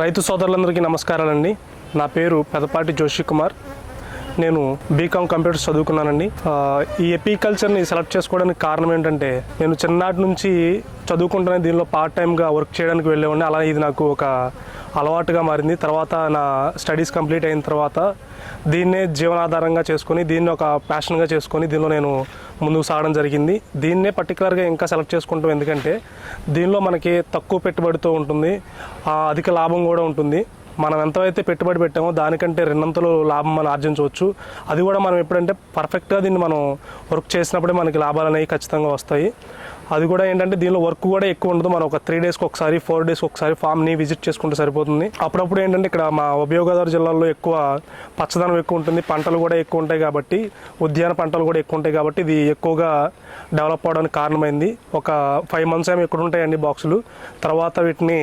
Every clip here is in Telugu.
రైతు సోదరులందరికీ నమస్కారాలండి. నా పేరు పెదపాటి జోషి కుమార్ నేను బీకామ్ కంప్యూటర్స్ చదువుకున్నానండి. ఈ ఎపీకల్చర్ని సెలెక్ట్ చేసుకోవడానికి కారణం ఏంటంటే నేను చిన్ననాటి నుంచి చదువుకుంటున్న దీనిలో పార్ట్ టైంగా వర్క్ చేయడానికి వెళ్ళేవాడిని. అలా ఇది నాకు ఒక అలవాటుగా మారింది. తర్వాత నా స్టడీస్ కంప్లీట్ అయిన తర్వాత దీన్నే జీవనాధారంగా చేసుకొని దీన్ని ఒక ప్యాషన్గా చేసుకొని దీనిలో నేను ముందుకు సాగడం జరిగింది. దీన్నే పర్టికులర్గా ఇంకా సెలెక్ట్ చేసుకుంటాం. ఎందుకంటే దీనిలో మనకి తక్కువ పెట్టుబడితో ఉంటుంది. అధిక లాభం కూడా ఉంటుంది. మనం ఎంతైతే పెట్టుబడి పెట్టామో దానికంటే రెండంతలు లాభం మనం ఆర్జించవచ్చు. అది కూడా మనం ఎప్పుడంటే పర్ఫెక్ట్గా దీన్ని మనం వర్క్ చేసినప్పుడే మనకి లాభాలు అనేవి ఖచ్చితంగా వస్తాయి. అది కూడా ఏంటంటే దీనిలో వర్క్ కూడా ఎక్కువ ఉండదు. మనం ఒక త్రీ డేస్కి ఒకసారి ఫోర్ డేస్కి ఒకసారి ఫామ్ని విజిట్ చేసుకుంటే సరిపోతుంది. అప్పుడప్పుడు ఏంటంటే ఇక్కడ మా ఉభయ జిల్లాలో ఎక్కువ పచ్చదనం ఎక్కువ ఉంటుంది. పంటలు కూడా ఎక్కువ ఉంటాయి కాబట్టి ఉద్యాన పంటలు కూడా ఎక్కువ ఉంటాయి కాబట్టి ఇది ఎక్కువగా డెవలప్ అవడానికి కారణమైంది. ఒక ఫైవ్ మంత్స్ ఏమో ఇక్కడ ఉంటాయండి బాక్సులు తర్వాత వీటిని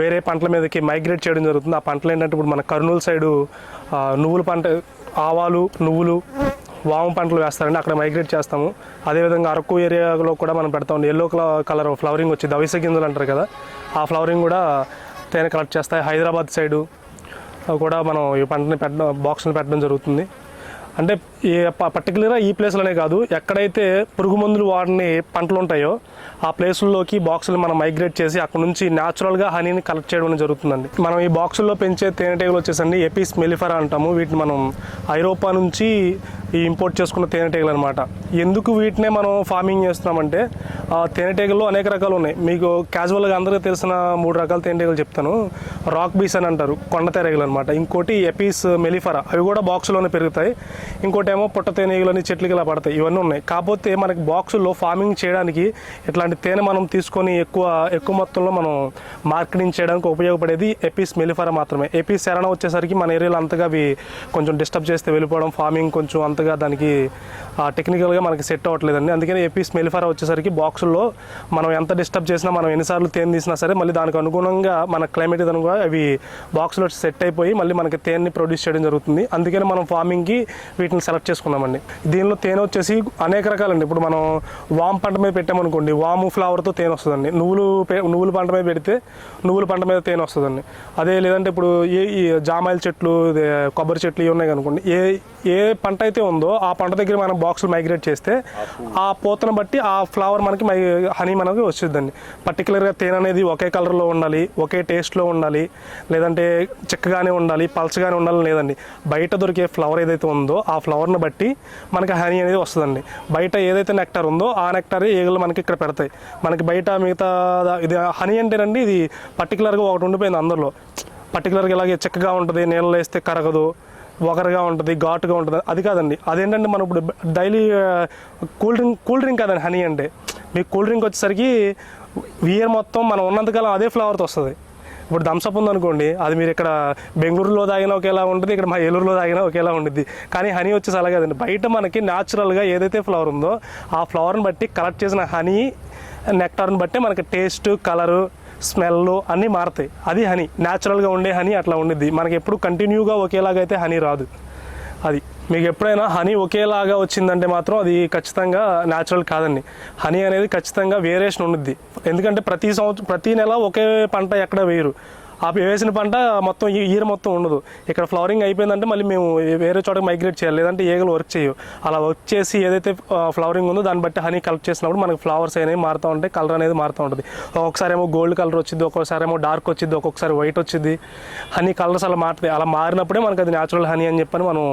వేరే పంటల మీదకి మైగ్రేట్ చేయడం జరుగుతుంది. ఆ పంటలు ఏంటంటే ఇప్పుడు మన కర్నూలు సైడు నువ్వుల పంట ఆవాలు నువ్వులు వామ పంటలు వేస్తారండి అక్కడ మైగ్రేట్ చేస్తాము. అదేవిధంగా అరకు ఏరియాలో కూడా మనం పెడతాం ఎల్లో కలర్ ఫ్లవరింగ్ వచ్చి దవిస గింజలు అంటారు కదా ఆ ఫ్లవరింగ్ కూడా తేనె కలెక్ట్ చేస్తాయి. హైదరాబాద్ సైడు కూడా మనం ఈ పంటని పెట్టడం బాక్స్ని పెట్టడం జరుగుతుంది. అంటే ఈ పర్టికులర్గా ఈ ప్లేస్లోనే కాదు ఎక్కడైతే పురుగు మందులు వాడిని పంటలు ఉంటాయో ఆ ప్లేసుల్లోకి బాక్సులు మనం మైగ్రేట్ చేసి అక్కడ నుంచి న్యాచురల్గా హనీని కలెక్ట్ చేయడం జరుగుతుందండి. మనం ఈ బాక్సుల్లో పెంచే తేనెటీగలు వచ్చేసండి ఎపిస్ మెలిఫరా అంటాము. వీటిని మనం ఐరోపా నుంచి ఈ ఇంపోర్ట్ చేసుకున్న తేనెటీగలు అనమాట ఎందుకు వీటినే మనం ఫార్మింగ్ చేస్తున్నామంటే ఆ తేనెటీగల్లో అనేక రకాలు ఉన్నాయి. మీకు క్యాజువల్గా అందరికీ తెలిసిన మూడు రకాల తేనెటీగలు చెప్తాను. రాక్ బీస్ అని అంటారు కొండ తేనెగలు అనమాట ఇంకోటి ఎపీస్ మెలిఫరా అవి కూడా బాక్స్లోనే పెరుగుతాయి. ఇంకోటి ఏమో పుట్ట అని చెట్లకి ఇలా పడతాయి. ఇవన్నీ ఉన్నాయి. కాకపోతే మనకి బాక్సుల్లో ఫార్మింగ్ చేయడానికి ఇట్లాంటి తేనె మనం తీసుకొని ఎక్కువ ఎక్కువ మొత్తంలో మనం మార్కెటింగ్ చేయడానికి ఉపయోగపడేది ఎపీస్ మెలిఫరా మాత్రమే. ఎపీస్ శరణ వచ్చేసరికి మన ఏరియాలో అంతగా అవి కొంచెం డిస్టర్బ్ చేస్తే వెళ్ళిపోవడం ఫార్మింగ్ కొంచెం అంత అంతగా దానికి టెక్నికల్గా మనకి సెట్ అవ్వట్లేదండి. అందుకని స్మెల్ ఫర్ వచ్చేసరికి బాక్సుల్లో మనం ఎంత డిస్టర్బ్ చేసినా మనం ఎన్నిసార్లు తేనె తీసినా సరే మళ్ళీ దానికి అనుగుణంగా మన క్లైమేట్ అనుగుణంగా అవి బాక్స్లో సెట్ అయిపోయి మళ్ళీ మనకి తేనెని ప్రొడ్యూస్ చేయడం జరుగుతుంది. అందుకని మనం ఫార్మింగ్కి వీటిని సెలెక్ట్ చేసుకున్నామండి. దీనిలో తేనె వచ్చేసి అనేక రకాలండి. ఇప్పుడు మనం వామ్ పంట మీద పెట్టామనుకోండి వాము ఫ్లవర్తో తేనె వస్తుందండి. నువ్వులు నువ్వుల పంట మీద పెడితే నువ్వుల పంట మీద తేనె వస్తుందండి. అదే లేదంటే ఇప్పుడు ఏ ఈ జామాయిల చెట్లు కొబ్బరి చెట్లు ఇవి ఉన్నాయి అనుకోండి ఏ ఏ పంట అయితే ఉందో ఆ పంట దగ్గర మనం బాక్సులు మైగ్రేట్ చేస్తే ఆ పూతను బట్టి ఆ ఫ్లవర్ మనకి మై హనీ మనకి వచ్చిందండి పర్టికులర్గా తేనె అనేది ఒకే కలర్లో ఉండాలి ఒకే టేస్ట్లో ఉండాలి లేదంటే చిక్కగానే ఉండాలి పల్చగానే ఉండాలి లేదండి. బయట దొరికే ఫ్లవర్ ఏదైతే ఉందో ఆ ఫ్లవర్ని బట్టి మనకి హనీ అనేది వస్తుందండి. బయట ఏదైతే నెక్టర్ ఉందో ఆ నెక్టర్ ఈగలు మనకి ఇక్కడ పెడతాయి. మనకి బయట మిగతా ఇది హనీ అంటేనండి ఇది పర్టికులర్గా ఒకటి ఉండిపోయింది అందరిలో. పర్టికులర్గా ఇలాగే చిక్కగా ఉంటుంది నీళ్ళు వేస్తే కరగదు ఒకరుగా ఉంటుంది ఘాటుగా ఉంటుంది అది కాదండి. అదేంటంటే మనం ఇప్పుడు daily cool drink cool drink కాదండి హనీ అంటే. మీకు కూల్ డ్రింక్ వచ్చేసరికి ఇయర్ మొత్తం మనం ఉన్నంతకాలం అదే ఫ్లేవర్తో వస్తుంది. ఇప్పుడు థమ్స్అప్ ఉందనుకోండి అది మీరు ఇక్కడ బెంగళూరులో తాగినా ఒకేలా ఉంటుంది ఇక్కడ మా ఏలూరులో తాగినా ఒకేలా ఉంటుంది కానీ హనీ వచ్చేసి అలాగే కదండి. బయట మనకి న్యాచురల్గా ఏదైతే ఫ్లవర్ ఉందో ఆ ఫ్లవర్ని బట్టి కలెక్ట్ చేసిన హనీ నెక్టార్ని బట్టి మనకి టేస్ట్ కలరు స్మెల్ అన్నీ మారుతాయి. అది హనీ. న్యాచురల్గా ఉండే హనీ అట్లా ఉండిద్ది. మనకి ఎప్పుడు కంటిన్యూగా ఒకేలాగా అయితే హనీ రాదు. అది. మీకు ఎప్పుడైనా హనీ ఒకేలాగా వచ్చిందంటే మాత్రం అది ఖచ్చితంగా న్యాచురల్ కాదండి. హనీ అనేది ఖచ్చితంగా వేరియేషన్ ఉండిద్ది. ఎందుకంటే ప్రతి సంవత్సరం ప్రతి నెల ఒకే పంట ఎక్కడ వేయరు. ఆ వేసిన పంట మొత్తం ఈ ఇయర్ మొత్తం ఉండదు. ఇక్కడ ఫ్లవరింగ్ అయిపోయిందంటే మళ్ళీ మేము వేరే చోటకి మైగ్రేట్ చేయాలి. లేదంటే ఈగలు వర్క్ చేయవు. అలా వర్క్ చేసి ఏదైతే ఫ్లవరింగ్ ఉందో దాన్ని బట్టి హనీ కలెక్ట్ చేసినప్పుడు మనకి ఫ్లవర్స్ అనేవి మారుతూ ఉంటాయి కలర్ అనేది మారుతూ ఉంటుంది. ఒక్కొక్కసారి ఏమో గోల్డ్ కలర్ వచ్చింది ఒక్కొక్కసారి ఏమో డార్క్ వచ్చింది ఒక్కొక్కసారి వైట్ వచ్చింది హనీ కలర్స్ అలా మారుతాయి. అలా మారినప్పుడే మనకి అది న్యాచురల్ హనీ అని చెప్పని మనం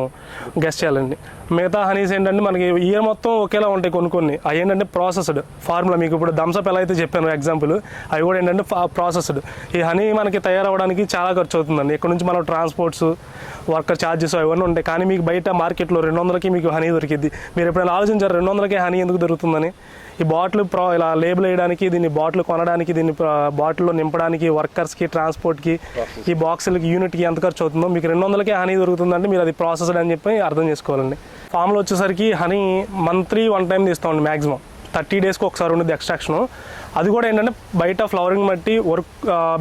గెస్ట్ చేయాలండి. మిగతా హనీస్ ఏంటంటే మనకి ఇయర్ మొత్తం ఒకేలా ఉంటాయి కొన్ని కొన్ని. అవి ఏంటంటే ప్రాసెస్డ్ ఫార్ములా మీకు ఇప్పుడు థమ్స్అప్ ఎలా అయితే చెప్పాను ఎగ్జాంపుల్ అవి కూడా ఏంటంటే ప్రాసెస్డ్ ఈ హనీ మనకి తయారవడానికి చాలా ఖర్చు అవుతుందండి ఇక్కడ నుంచి మనం ట్రాన్స్పోర్ట్స్ వర్కర్ ఛార్జెస్ అవన్నీ ఉంటాయి. కానీ మీకు బయట మార్కెట్లో రెండు వందలకి మీకు హనీ దొరికిద్ది. మీరు ఎప్పుడైనా ఆలోచించారు రెండు వందలకి హనీ ఎందుకు దొరుకుతుందని? ఈ బాటిల్ ప్రా ఇలా లేబుల్ వేయడానికి దీన్ని బాటిల్ కొనడానికి దీన్ని బాటిల్లో నింపడానికి వర్కర్స్కి ట్రాన్స్పోర్ట్కి ఈ బాక్సులకి యూనిట్కి ఎంత ఖర్చు అవుతుందో మీకు రెండు వందలకే హనీ దొరుకుతుందంటే మీరు అది ప్రాసెస్డ్ అని చెప్పి అర్థం చేసుకోవాలండి. ఫామ్లో వచ్చేసరికి హనీ మంత్లీ వన్ టైం తీస్తామండి మ్యాక్సిమం థర్టీ డేస్కి ఒకసారి ఉండేది ఎక్స్ట్రాక్షన్. అది కూడా ఏంటంటే బయట ఫ్లవరింగ్ బట్టి వర్క్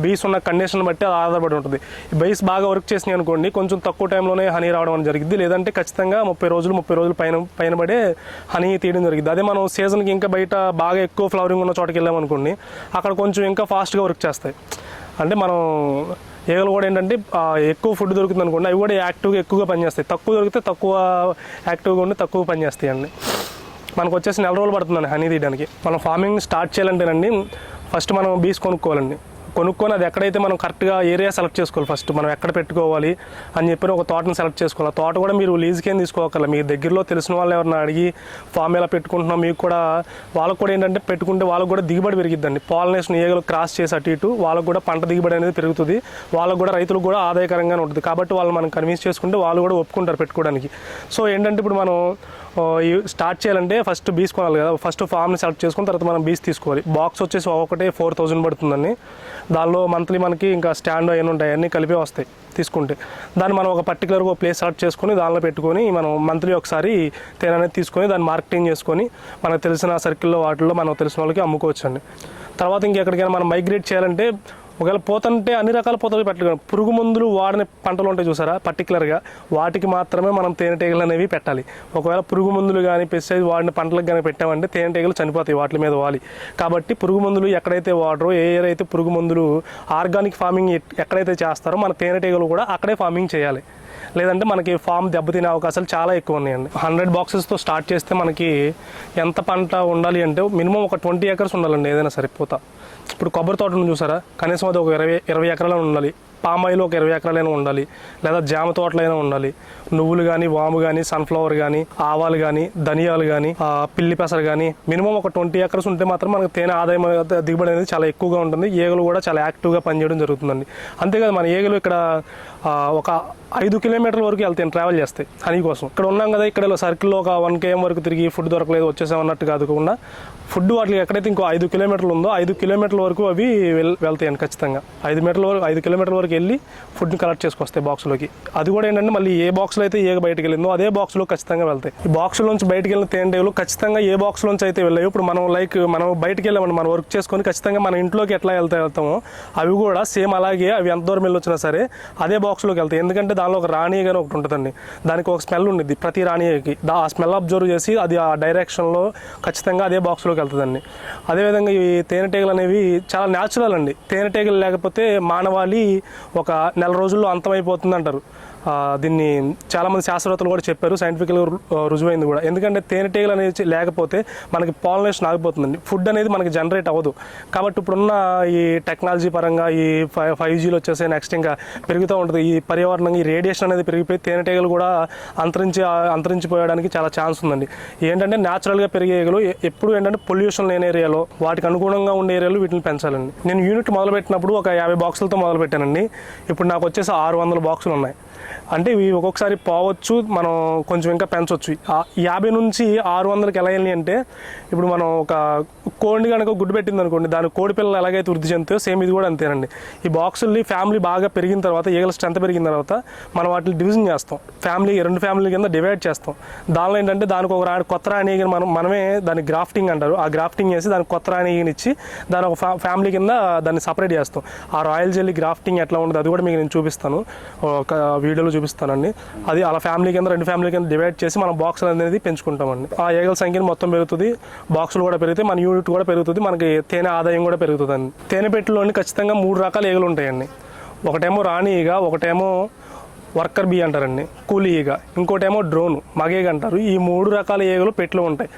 బీస్ ఉన్న కండిషన్ బట్టి అది ఆధారపడి ఉంటుంది. బీస్ బాగా వర్క్ చేసినాయి అనుకోండి కొంచెం తక్కువ టైంలోనే హనీ రావడం జరిగింది లేదంటే ఖచ్చితంగా ముప్పై రోజులు ముప్పై రోజులు పైన పైన పడే హనీ తీయడం జరిగింది అదే మనం సీజన్కి ఇంకా బయట బాగా ఎక్కువ ఫ్లవరింగ్ ఉన్న చోటకి వెళ్ళామనుకోండి అక్కడ కొంచెం ఇంకా ఫాస్ట్గా వర్క్ చేస్తాయి. అంటే మనం ఈగలు కూడా ఏంటంటే ఎక్కువ ఫుడ్ దొరుకుతుంది అనుకోండి అవి కూడా యాక్టివ్గా ఎక్కువగా పనిచేస్తాయి. తక్కువ దొరికితే తక్కువ యాక్టివ్గా ఉండి తక్కువ పనిచేస్తాయి అండి మనకు వచ్చేసి నెల రోజులు పడుతుందండి హనీ తీయడానికి. మనం ఫార్మింగ్ స్టార్ట్ చేయాలంటేనండి ఫస్ట్ మనం బీస్ కొనుక్కోవాలండి. కొనుక్కొని అది ఎక్కడైతే మనం కరెక్ట్గా ఏరియా సెలెక్ట్ చేసుకోవాలి ఫస్ట్ మనం ఎక్కడ పెట్టుకోవాలి అని చెప్పి ఒక తోటని సెలెక్ట్ చేసుకోవాలి. ఆ తోట కూడా మీరు లీజుకేం ఏం తీసుకోవాలి మీ దగ్గరలో తెలిసిన వాళ్ళు ఎవరైనా అడిగి ఫామ్ ఎలా పెట్టుకుంటున్నాం మీకు కూడా వాళ్ళకు కూడా ఏంటంటే పెట్టుకుంటే వాళ్ళకు కూడా దిగుబడి పెరిగిద్దండి. పాలినేషన్ ఏగలు క్రాస్ చేసి అటు ఇటు వాళ్ళకు కూడా పంట దిగుబడి అనేది పెరుగుతుంది. వాళ్ళకు కూడా రైతులకు కూడా ఆదాయకరంగానే ఉంటుంది. కాబట్టి వాళ్ళు మనం కన్విన్స్ చేసుకుంటే వాళ్ళు కూడా ఒప్పుకుంటారు పెట్టుకోవడానికి. సో ఏంటంటే ఇప్పుడు మనం స్టార్ట్ చేయాలంటే ఫస్ట్ బీస్ కొనాలి కదా. ఫస్ట్ ఫామ్ని సెలెక్ట్ చేసుకున్న తర్వాత మనం బీస్ తీసుకోవాలి. బాక్స్ వచ్చేసి ఒకటే ఫోర్ థౌజండ్ పడుతుందండి. దానిలో మంత్లీ మనకి ఇంకా స్టాండ్ అవన్నీ ఉంటాయి. అన్నీ కలిపి వస్తాయి తీసుకుంటే. దాన్ని మనం ఒక పర్టికులర్గా ప్లేస్ సెలెక్ట్ చేసుకొని దానిలో పెట్టుకొని మనం మంత్లీ ఒకసారి తేనె అనేది తీసుకొని దాన్ని మార్కెటింగ్ చేసుకొని మనకు తెలిసిన సర్కిల్లో వాటిల్లో మనకు తెలిసిన వాళ్ళకి అమ్ముకోవచ్చండి. తర్వాత ఇంకెక్కడికైనా మనం మైగ్రేట్ చేయాలంటే ఒకవేళ పోతంటే అన్ని రకాల పోతలు పెట్టలేదు పురుగు మందులు వాడిన పంటలు ఉంటాయి చూసారా? పర్టికులర్గా వాటికి మాత్రమే మనం తేనెటీగలు అనేవి పెట్టాలి. ఒకవేళ పురుగు మందులు కానీ పెస్టిసైడ్ వాడిన పంటలకు కానీ పెట్టామంటే తేనెటీగలు చనిపోతాయి వాటి మీద వాలి. కాబట్టి పురుగు మందులు ఎక్కడైతే వాడరో ఏ ఏర్ అయితే పురుగు మందులు ఆర్గానిక్ ఫార్మింగ్ ఎక్కడైతే చేస్తారో మన తేనెటీగలు కూడా అక్కడే ఫార్మింగ్ చేయాలి. లేదంటే మనకి ఫామ్ దెబ్బతినే అవకాశాలు చాలా ఎక్కువ ఉన్నాయండి. హండ్రెడ్ బాక్సెస్తో స్టార్ట్ చేస్తే మనకి ఎంత పంట ఉండాలి అంటే మినిమం ఒక ట్వంటీ ఎకర్స్ ఉండాలండి ఏదైనా సరే ఇప్పుడు కొబ్బరి తోటను చూసారా? కనీసం అది ఒక ఇరవై ఇరవై ఎకరాలు ఉండాలి. పామాయిల్ ఒక ఇరవై ఎకరాలైనా ఉండాలి. లేదా జామ తోటలైనా ఉండాలి. నువ్వులు కానీ వాము కానీ సన్ఫ్లవర్ కానీ ఆవాలు కానీ ధనియాలు కానీ పిల్లి పెసరు కానీ మినిమం ఒక ట్వంటీ ఎకర్స్ ఉంటే మాత్రం మనకు తేనె ఆదాయం దిగుబడి అనేది చాలా ఎక్కువగా ఉంటుంది. ఏగలు కూడా చాలా యాక్టివ్గా పనిచేయడం జరుగుతుందండి. అంతేకాదు మన ఏగలు ఇక్కడ ఒక ఐదు కిలోమీటర్ల వరకు వెళ్తాయి ట్రావెల్ చేస్తాయి హనీ కోసం. ఇక్కడ ఉన్నాం కదా ఇక్కడ సర్కిల్లో ఒక వన్ కేఎం వరకు తిరిగి ఫుడ్ దొరకలేదు వచ్చేసామన్నట్టు కాకుండా ఫుడ్ వాటికి ఎక్కడైతే ఇంకో ఐదు కిలోమీటర్లు ఉందో ఐదు కిలోమీటర్ల వరకు అవి వెల్ వెళ్తాయండి ఖచ్చితంగా. ఐదు మీటర్ల వరకు ఐదు కిలోమీటర్ల వరకు వెళ్ళి ఫుడ్ని కలెక్ట్ చేసుకొస్తాయి బాక్స్లోకి అది కూడా ఏంటంటే మళ్ళీ ఏ బాక్స్లో అయితే ఏ బయటకు వెళ్ళిందో అదే బాక్స్లో ఖచ్చితంగా వెళ్తాయి. ఈ బాక్స్లోంచి బయటకు వెళ్ళిన తేనెటీగలు ఖచ్చితంగా ఏ బాక్స్లోంచి అయితే వెళ్ళాయి ఇప్పుడు మనం లైక్ మనం బయటకు వెళ్ళామని మనం వర్క్ చేసుకొని ఖచ్చితంగా మన ఇంట్లోకి ఎట్లా వెళ్తా వెళ్తామో అవి కూడా సేమ్ అలాగే అవి ఎంత దూరం వెళ్ళి వచ్చినా సరే అదే బాక్స్లోకి వెళ్తాయి. ఎందుకంటే దానిలో ఒక రాణి కానీ ఒకటి ఉంటుందండి. దానికి ఒక స్మెల్ ఉండిద్ది ప్రతి రాణికి దా ఆ స్మెల్ అబ్జర్వ్ చేసి అది ఆ డైరెక్షన్లో ఖచ్చితంగా అదే బాక్స్లోకి వెళ్తుందండి. అదేవిధంగా ఈ తేనెటీగలు అనేవి చాలా న్యాచురల్ అండి. తేనెటీగలు లేకపోతే మానవాళి ఒక నెల రోజుల్లో అంతమైపోతుంది అంటారు దీన్ని చాలామంది శాస్త్రవేత్తలు కూడా చెప్పారు సైంటిఫిక్గా రుజువైంది కూడా. ఎందుకంటే తేనెటీగలు అనేది లేకపోతే మనకి పాలినేషన్ ఆగిపోతుందండి. ఫుడ్ అనేది మనకి జనరేట్ అవ్వదు. కాబట్టి ఇప్పుడున్న ఈ టెక్నాలజీ పరంగా ఈ ఫైవ్ ఫైవ్ జీలో వచ్చేసి నెక్స్ట్ ఇంకా పెరుగుతూ ఉంటుంది. ఈ పర్యావరణం ఈ రేడియేషన్ అనేది పెరిగిపోయి తేనెటీగలు కూడా అంతరించి అంతరించిపోయడానికి చాలా ఛాన్స్ ఉందండి. ఏంటంటే న్యాచురల్గా పెరిగే ఈగలు ఎప్పుడు ఏంటంటే పొల్యూషన్ లేని ఏరియాలో వాటికి అనుగుణంగా ఉండే ఏరియాలో వీటిని పెంచాలండి. నేను యూనిట్ మొదలుపెట్టినప్పుడు ఒక యాభై బాక్సులతో మొదలు పెట్టానండి ఇప్పుడు నాకు వచ్చేసి ఆరు వందల బాక్సులు ఉన్నాయి. అంటే ఇవి ఒక్కొక్కసారి పోవచ్చు మనం కొంచెం ఇంకా పెంచవచ్చు యాభై నుంచి ఆరు వందలకి ఎలా వెళ్ళి అంటే ఇప్పుడు మనం ఒక కోడిని కనుక గుడ్డు పెట్టింది అనుకోండి దాని కోడి పిల్లలు ఎలాగైతే వృద్ధి చెందుతాయో సేమ్ ఇది కూడా అంతేనండి. ఈ బాక్సుల్ని ఫ్యామిలీ బాగా పెరిగిన తర్వాత ఈగల స్ట్రెంత్ పెరిగిన తర్వాత మనం వాటిని డివిజన్ చేస్తాం. ఫ్యామిలీ రెండు ఫ్యామిలీ కింద డివైడ్ చేస్తాం. దానిలో ఏంటంటే దానికి ఒక రాణి కొత్త రాణి మనం మనమే దాన్ని గ్రాఫ్టింగ్ అంటారు. ఆ గ్రాఫ్టింగ్ చేసి దానికి కొత్త రాణి ఇచ్చి దాని ఒక ఫ్యా- ఫ్యామిలీ కింద దాన్ని సపరేట్ చేస్తాం. ఆ రాయల్ జెల్లీ గ్రాఫ్టింగ్ ఎట్లా ఉంటుంది అది కూడా మీకు నేను చూపిస్తాను. ఒక వీడియోలో చూపిస్తానండి. అది అలా ఫ్యామిలీ కింద రెండు ఫ్యామిలీ కింద డివైడ్ చేసి మనం బాక్సులు అనేది పెంచుకుంటామండి. ఆ ఈగల సంఖ్యను మొత్తం పెరుగుతుంది. బాక్సులు కూడా పెరిగితే మన యూనిట్ కూడా పెరుగుతుంది. మనకి తేనె ఆదాయం కూడా పెరుగుతుందండి. తేనె పెట్టెలోని ఖచ్చితంగా మూడు రకాల ఈగలు ఉంటాయండి. ఒకటేమో రాణి ఈగ ఒకటేమో వర్కర్ బీ అంటారండి. కూలీ ఈగ. ఇంకోటేమో డ్రోన్ మగేగ అంటారు. ఈ మూడు రకాల ఈగలు పెట్లు ఉంటాయి.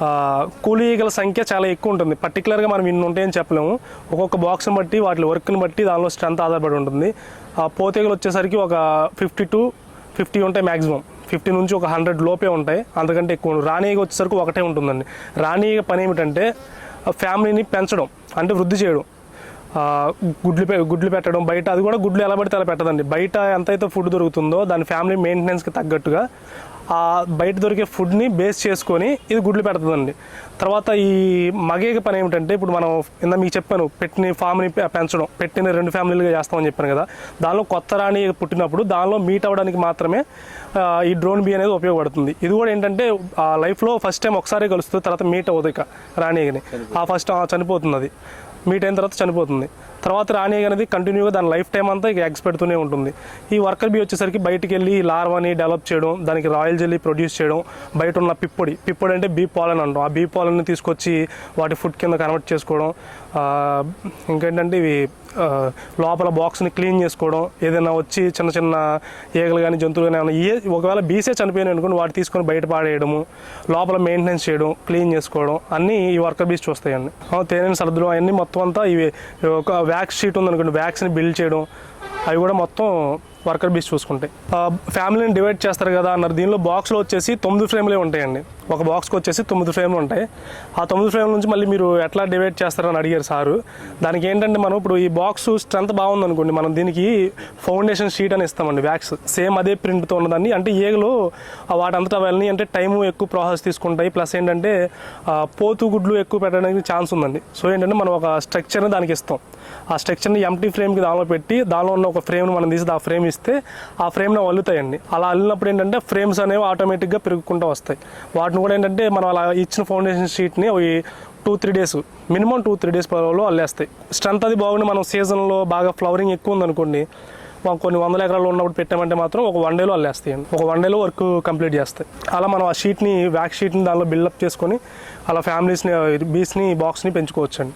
కూలి కూలీ ఈగల సంఖ్య చాలా ఎక్కువ ఉంటుంది. పర్టికులర్గా మనం ఇన్ని ఉంటాయని చెప్పలేము. ఒక్కొక్క బాక్స్ని బట్టి వాటి వర్క్ని బట్టి దానిలో స్ట్రెంత్ ఆధారపడి ఉంటుంది. పోతేగలు వచ్చేసరికి ఒక ఫిఫ్టీ టు ఫిఫ్టీ ఉంటాయి మ్యాక్సిమం ఫిఫ్టీ నుంచి ఒక హండ్రెడ్ లోపే ఉంటాయి. అంతకంటే ఎక్కువ రాణిగా వచ్చేసరికి ఒకటే ఉంటుందండి. రాణి పని ఏమిటంటే ఫ్యామిలీని పెంచడం అంటే వృద్ధి చేయడం. గుడ్లు పె- గుడ్లు పెట్టడం బయట అది కూడా గుడ్లు ఎలా పడితే అలా పెట్టదండి. బయట ఎంతైతే ఫుడ్ దొరుకుతుందో దాని ఫ్యామిలీ మెయింటెనెన్స్కి తగ్గట్టుగా ఆ బయట దొరికే ఫుడ్ని బేస్ చేసుకొని ఇది గుడ్లు పెడుతుందండి. తర్వాత ఈ మగేగ పని ఏమిటంటే ఇప్పుడు మనం ఇందా మీకు చెప్పాను పెట్టిన ఫామ్ని పెంచడం పెట్టిన రెండు ఫ్యామిలీలుగా చేస్తామని చెప్పాను కదా దానిలో కొత్త రాణి పుట్టినప్పుడు దానిలో మీట్ అవ్వడానికి మాత్రమే ఈ డ్రోన్ బీ అనేది ఉపయోగపడుతుంది. ఇది కూడా ఏంటంటే ఆ లైఫ్లో ఫస్ట్ టైం ఒకసారి కలుస్తుంది తర్వాత మీట్ అవ్వదు ఇక రాణిని ఆ ఫస్ట్ చనిపోతుంది అది. మీట్ అయిన తర్వాత చనిపోతుంది. తర్వాత రాణి అనేది కంటిన్యూగా దాని లైఫ్ టైం అంతా ఇక ఎగ్స్ పెడుతూనే ఉంటుంది. ఈ వర్కర్ బీ వచ్చేసరికి బయటికి వెళ్ళి ఈ లార్వాని డెవలప్ చేయడం దానికి రాయల్ జెల్లీ ప్రొడ్యూస్ చేయడం బయట ఉన్న పిప్పొడి పిప్పొడి అంటే బీ పాలన్ అంటాం. ఆ బీ పాలన్ని తీసుకొచ్చి వాటి ఫుడ్ కింద కన్వర్ట్ చేసుకోవడం ఇంకేంటంటే ఇవి లోపల బాక్స్ని క్లీన్ చేసుకోవడం ఏదైనా వచ్చి చిన్న చిన్న ఈగలు కానీ జంతువులు కానీ ఏమైనా ఏ ఒకవేళ బీసే చనిపోయిన అనుకోండి వాటి తీసుకొని బయట పాడేయడము లోపల మెయింటెనెన్స్ చేయడం క్లీన్ చేసుకోవడం అన్నీ ఈ వర్కర్ బీస్ చూస్తాయండి. తేనెని సర్దడం అవన్నీ మొత్తం అంతా ఇవి ఒక వ్యాక్స్ షీట్ ఉందనుకోండి వ్యాక్స్ని బిల్డ్ చేయడం అవి కూడా మొత్తం వర్కర్ బీస్ చూసుకుంటాయి ఫ్యామిలీని డివైడ్ చేస్తారు కదా అన్నారు. దీనిలో బాక్స్లో వచ్చేసి తొమ్మిది ఫ్రేమ్లే ఉంటాయండి. ఒక బాక్స్కి వచ్చేసి తొమ్మిది ఫ్రేమ్లు ఉంటాయి. ఆ తొమ్మిది ఫ్రేమ్ నుంచి మళ్ళీ మీరు ఎట్లా డివైడ్ చేస్తారని అడిగారు సారు. దానికి ఏంటంటే మనం ఇప్పుడు ఈ బాక్స్ స్ట్రెంత్ బాగుంది అనుకోండి మనం దీనికి ఫౌండేషన్ షీట్ అని ఇస్తామండి వ్యాక్స్ సేమ్ అదే ప్రింట్తో ఉన్నదాన్ని. అంటే ఏగలు వాటంతటా వెళ్ళని అంటే టైము ఎక్కువ ప్రాసెస్ తీసుకుంటాయి. ప్లస్ ఏంటంటే పోతు గుడ్లు ఎక్కువ పెట్టడానికి ఛాన్స్ ఉందండి. సో ఏంటంటే మనం ఒక స్ట్రక్చర్ని దానికి ఇస్తాం. ఆ స్ట్రక్చర్ని ఎంటీ ఫ్రేమ్కి దానిలో పెట్టి దానిలో ఉన్న ఒక ఫ్రేమ్ని మనం తీసి ఆ ఫ్రేమ్ ఇస్తే ఆ ఫ్రేమ్ని అల్లుతాయండి. అలా అల్లినప్పుడు ఏంటంటే ఫ్రేమ్స్ అనేవి ఆటోమేటిక్గా పెరుగుకుంటూ వస్తాయి. వాటిని కూడా ఏంటంటే మనం అలా ఇచ్చిన ఫౌండేషన్ షీట్ని అవి two three days minimum two three డేస్లో అల్లేస్తాయి. స్ట్రెంత్ అది బాగుండి మనం సీజన్లో బాగా ఫ్లవరింగ్ ఎక్కువ ఉందనుకోండి కొన్ని వందల ఎకరాలు ఉన్నప్పుడు పెట్టామంటే మాత్రం ఒక వన్ డేలో అల్లేస్తాయండి ఒక వన్ డేలో వర్క్ కంప్లీట్ చేస్తాయి. అలా మనం ఆ షీట్ని వ్యాక్ షీట్ని దానిలో బిల్డప్ చేసుకొని అలా ఫ్యామిలీస్ని బీస్ని బాక్స్ని పెంచుకోవచ్చండి.